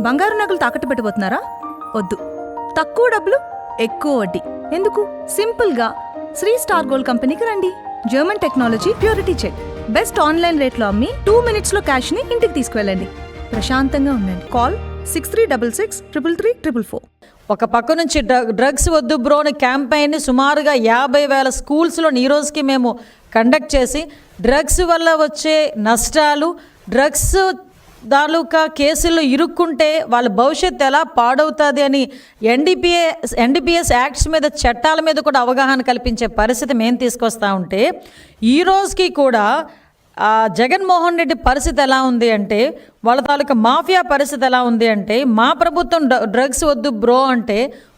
బంగారు నగలు తాకట్టు పెట్టబోతున్నారా వద్దు. తక్కువ డబ్బులు ఎక్కువ వడ్డీ. ఎందుకు? సింపుల్గా. శ్రీ స్టార్ గోల్డ్ కంపెనీకి రండి. German technology purity check. Best online రేట్లో అమ్మి టూ మినిట్స్లో క్యాష్ని ఇంటికి తీసుకువెళ్ళండి. ప్రశాంతంగా ఉండండి. Call six three double six triple three triple four. ఒక పక్క నుంచి డ్రగ్స్ వద్దు బ్రో అని సుమారుగా యాభై వేల స్కూల్స్లో ఈ రోజుకి మేము కండక్ట్ చేసి డ్రగ్స్ వల్ల వచ్చే నష్టాలు డ్రగ్స్ తాలూకా కేసుల్లో ఇరుక్కుంటే వాళ్ళ భవిష్యత్తు ఎలా పాడవుతుంది అని ఎన్డీపీఎస్ ఎన్డీపీఎస్ యాక్ట్స్ మీద చట్టాల మీద కూడా అవగాహన కల్పించే పరిస్థితి మేము తీసుకొస్తా ఉంటే ఈ రోజుకి కూడా జగన్మోహన్ రెడ్డి పరిస్థితి ఎలా ఉంది అంటే వాళ్ళ తాలూకా మాఫియా పరిస్థితి ఎలా ఉంది అంటే మా ప్రభుత్వం డ్ర- డ్రగ్స్ వద్దు బ్రో అంటే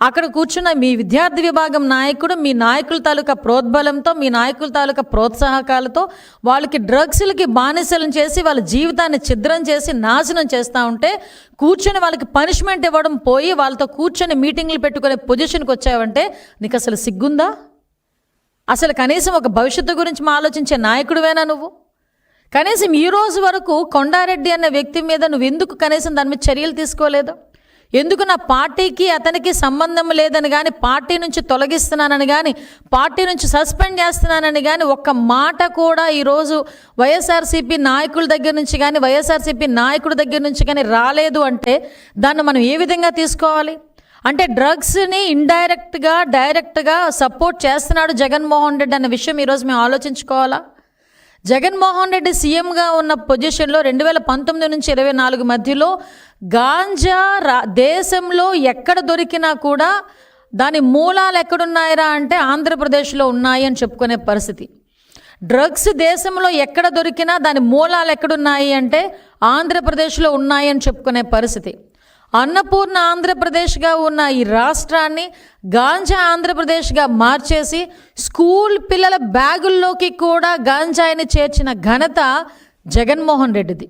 అక్కడ కూర్చున్న మీ విద్యార్థి విభాగం నాయకుడు మీ నాయకుల తాలూకా ప్రోద్బలంతో మీ నాయకుల తాలూకా ప్రోత్సాహకాలతో వాళ్ళకి డ్రగ్స్లకి బానిసలను చేసి వాళ్ళ జీవితాన్ని ఛిద్రం చేసి నాశనం చేస్తూ ఉంటే కూర్చొని వాళ్ళకి పనిష్మెంట్ ఇవ్వడం పోయి వాళ్ళతో కూర్చొని మీటింగ్లు పెట్టుకునే పొజిషన్కి వచ్చావంటే నీకు అసలు సిగ్గుందా? అసలు కనీసం ఒక భవిష్యత్తు గురించి మా ఆలోచించే నాయకుడివేనా నువ్వు? కనీసం ఈ రోజు వరకు కొండారెడ్డి అనే వ్యక్తి మీద నువ్వు ఎందుకు కనీసం దాని మీద చర్యలు తీసుకోలేదు? ఎందుకు నా పార్టీకి అతనికి సంబంధం లేదని కానీ పార్టీ నుంచి తొలగిస్తున్నానని కానీ పార్టీ నుంచి సస్పెండ్ చేస్తున్నానని కానీ ఒక్క మాట కూడా ఈరోజు వైఎస్ఆర్సీపీ నాయకుల దగ్గర నుంచి కానీ వైఎస్ఆర్సీపీ నాయకుడి దగ్గర నుంచి కానీ రాలేదు అంటే దాన్ని మనం ఏ విధంగా తీసుకోవాలి? అంటే డ్రగ్స్ని ఇండైరెక్ట్గా డైరెక్ట్గా సపోర్ట్ చేస్తున్నాడు జగన్మోహన్ రెడ్డి అన్న విషయం ఈరోజు మేము ఆలోచించుకోవాలా? జగన్మోహన్ రెడ్డి సీఎంగా ఉన్న పొజిషన్లో రెండు వేల పంతొమ్మిది నుంచి ఇరవై నాలుగు మధ్యలో గాంజా రా దేశంలో ఎక్కడ దొరికినా కూడా దాని మూలాలు ఎక్కడున్నాయిరా అంటే ఆంధ్రప్రదేశ్లో ఉన్నాయి అని చెప్పుకునే పరిస్థితి. డ్రగ్స్ దేశంలో ఎక్కడ దొరికినా దాని మూలాలు ఎక్కడున్నాయి అంటే ఆంధ్రప్రదేశ్లో ఉన్నాయి అని చెప్పుకునే పరిస్థితి. అన్నపూర్ణ ఆంధ్రప్రదేశ్గా ఉన్న ఈ రాష్ట్రాన్ని గాంజా ఆంధ్రప్రదేశ్గా మార్చేసి స్కూల్ పిల్లల బ్యాగుల్లోకి కూడా గాంజాయిని చేర్చిన ఘనత జగన్మోహన్ రెడ్డిది.